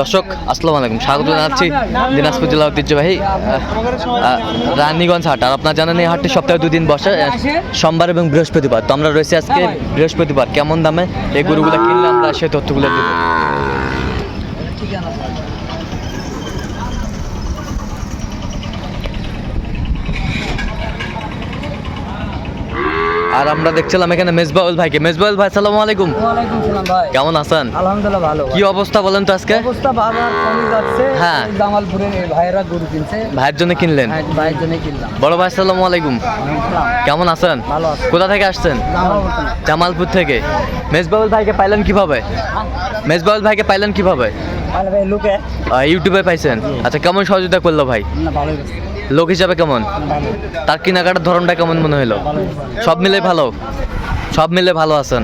দর্শক আসসালামু আলাইকুম। স্বাগত জানাচ্ছি দিনাজপুর জেলা ঐতিহ্যবাহী রানীগঞ্জ হাট। আর আপনার জানেন এই হাটটি সপ্তাহে দুদিন বসে সোমবার এবং বৃহস্পতিবার। তো আমরা রয়েছি আজকে বৃহস্পতিবার। কেমন দামে এই গরুগুলো কিনলে আমরা সেই তথ্যগুলো দেবো। আর আমরা দেখছিলাম এখানে মেজবাউল ভাইকে। মেজবাউল ভাই সালামু আলাইকুম। ওয়ালাইকুম সালাম ভাই। কেমন আছেন? আলহামদুলিল্লাহ ভালো কি অবস্থা বলেন তো আজকে? অবস্থা কমে যাচ্ছে। হ্যাঁ। এই ভাইয়েরা গরু কিনছে। ভাইয়ের জন্য কিনলেন? হ্যাঁ, ভাইয়ের জন্য কিনলাম। বড় ভাই সালাম আলাইকুম। কেমন আছেন? ভালো কোথা থেকে আসছেন? জামালপুর থেকে। জামালপুর মেজবাউল ভাইকে পাইলেন কীভাবে? মেজবাউল ভাইকে পাইলেন কীভাবে? ভালো ইউটিউবে পাইছেন? আচ্ছা কেমন সহযোগিতা করল ভাই? ভালোই লোক হিসাবে কেমন? তার কেনাকাটার ধরনটা কেমন মনে হলো সব মিলে ভালো? সব মিলে ভালো আছেন?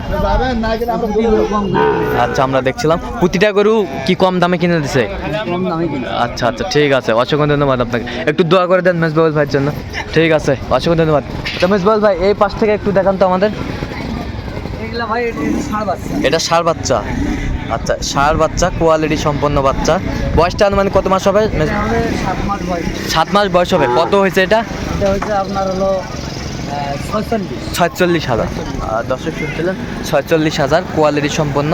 আচ্ছা আমরা দেখছিলাম। প্রতিটা গরু কি কম দামে কিনে দিছে? আচ্ছা আচ্ছা ঠিক আছে। অসংখ্য ধন্যবাদ আপনাকে। একটু দোয়া করে দেন মেজবাউল ভাইয়ের জন্য। ঠিক আছে অসংখ্য ধন্যবাদ। আচ্ছা মেজবাউল ভাই এই পাশ থেকে একটু দেখান তো আমাদের। এটা ষাঁড় বাচ্চা। আচ্ছা ষাঁড় বাচ্চা কোয়ালিটি সম্পন্ন বাচ্চা। বয়সটা আনুমানিক কত মাস হবে? সাত মাস বয়স। হবে। কত হয়েছে এটা? আপনার হলো ছয়চল্লিশ। হাজার। দর্শক শুনছিলেন? ছয়চল্লিশ হাজার কোয়ালিটি সম্পন্ন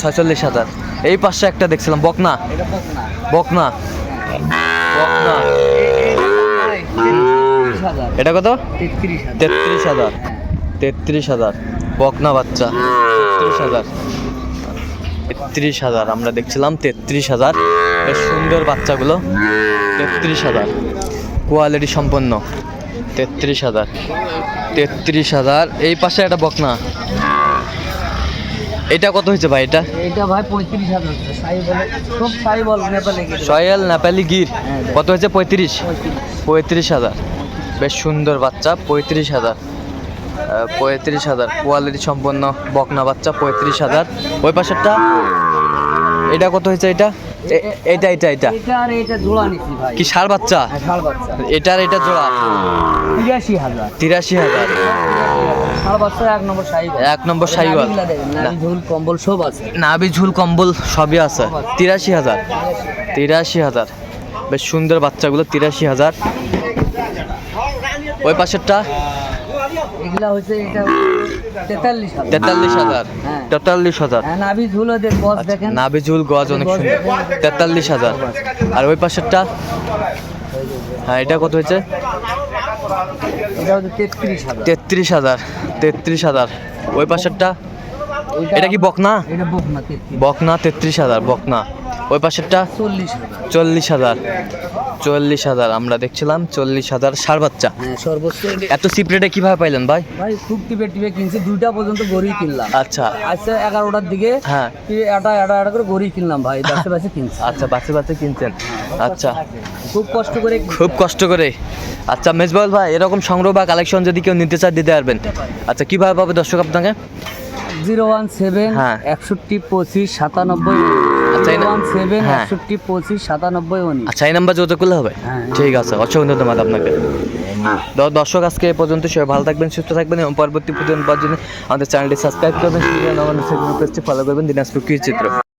ছয়চল্লিশ হাজার। এই পাশে একটা দেখছিলাম বকনা। বকনা। বকনা। এটা কত? তেত্রিশ হাজার। তেত্রিশ হাজার। বকনা বাচ্চা। তেত্রিশ হাজার। তেত্রিশ হাজার আমরা দেখছিলাম তেত্রিশ হাজার। বেশ সুন্দর বাচ্চাগুলো তেত্রিশ হাজার। কোয়ালিটি সম্পন্ন তেত্রিশ হাজার। তেত্রিশ হাজার এই পাশে একটা বকনা। এটা কত হয়েছে ভাই এটা? এটা ভাই পঁয়ত্রিশ হাজার খুব সয়াল নেপালি গির। হ্যাঁ, কত হয়েছে? পঁয়ত্রিশ। পঁয়ত্রিশ হাজার। বেশ সুন্দর বাচ্চা পঁয়ত্রিশ হাজার। পঁয়ত্রিশ হাজার। কোয়ালিটি সম্পন্ন বকনা বাচ্চা পঁয়ত্রিশ হাজার। ওই পাশেরটা এটা কত হয়েছে এটা? এটা এটা এটা। কি সার বাচ্চা? হ্যাঁ, ষাড় এটার এটা জোড়া। তিরাশি হাজার। তিরাশি হাজার। এক নম্বর সাইওয়াল নারী কম্বল সব আছে। নাবি ঝুল কম্বল সবই আছে। তিরাশি হাজার। তিরাশি হাজার। বেশ সুন্দর বাচ্চাগুলো তিরাশি হাজার। ওই পাশেরটা এগুলা হচ্ছে এটা তেতাল্লিশ হাজার। তেতাল্লিশ হাজার। হ্যাঁ। তেতাল্লিশ হাজার। হ্যাঁ নাভি ঝুল ওদের বস দেখেন। নাবিঝুল গজ অনেক সুন্দর। তেতাল্লিশ হাজার। আর ওই পাশেরটা? হ্যাঁ এটা কত হয়েছে? তেত্রিশ হাজার। তেত্রিশ হাজার ওই পাশেরটা? এটা কি বকনা? বকনা তেত্রিশ হাজার বকনা। ওই পাশেরটা? চল্লিশ হাজার। চল্লিশ হাজার চল্লিশ হাজার আমরা দেখছিলাম চল্লিশ হাজার সার বাচ্চা। হ্যাঁ সর্বোচ্চ এত সিপ্রেটে কীভাবে পাইলেন ভাই? ভাই খুব টিপে টিপে কিনছি দুইটা পর্যন্ত গড়ি কিনলাম। আচ্ছা। আচ্ছা এগারোটার দিকে হ্যাঁ। এটা এটা এটা করে গড়ি কিনলাম ভাই বাসে বাসে কিনছি। আচ্ছা বাচ্চা বাচ্চা কিনছেন। আচ্ছা। খুব কষ্ট করে খুব কষ্ট করে। আচ্ছা মেজবাউল ভাই এরকম সংগ্রহ বা কালেকশন যদি কেউ নিতে চায় দিতে পারবেন। আচ্ছা কীভাবে পাবে দর্শক আপনাকে? জিরো ওয়ান সেভেন হ্যাঁ। একষট্টি পঁচিশ সাতানব্বই না- হ্যাঁ। একষট্টি পঁচিশ সাতানব্বই আচ্ছা এই নাম্বার যোগাযোগ করলে হবে? হ্যাঁ। ঠিক আছে অসংখ্য ধন্যবাদ আপনাকে। দর্শক আজকে এ পর্যন্ত সবাই ভালো থাকবেন সুস্থ থাকবেন এবং পরবর্তী প্রতিদিন আমাদের চ্যানেলটি সাবস্ক্রাইব করবেন ফলো করবেন দিনাজপুর কি চিত্র।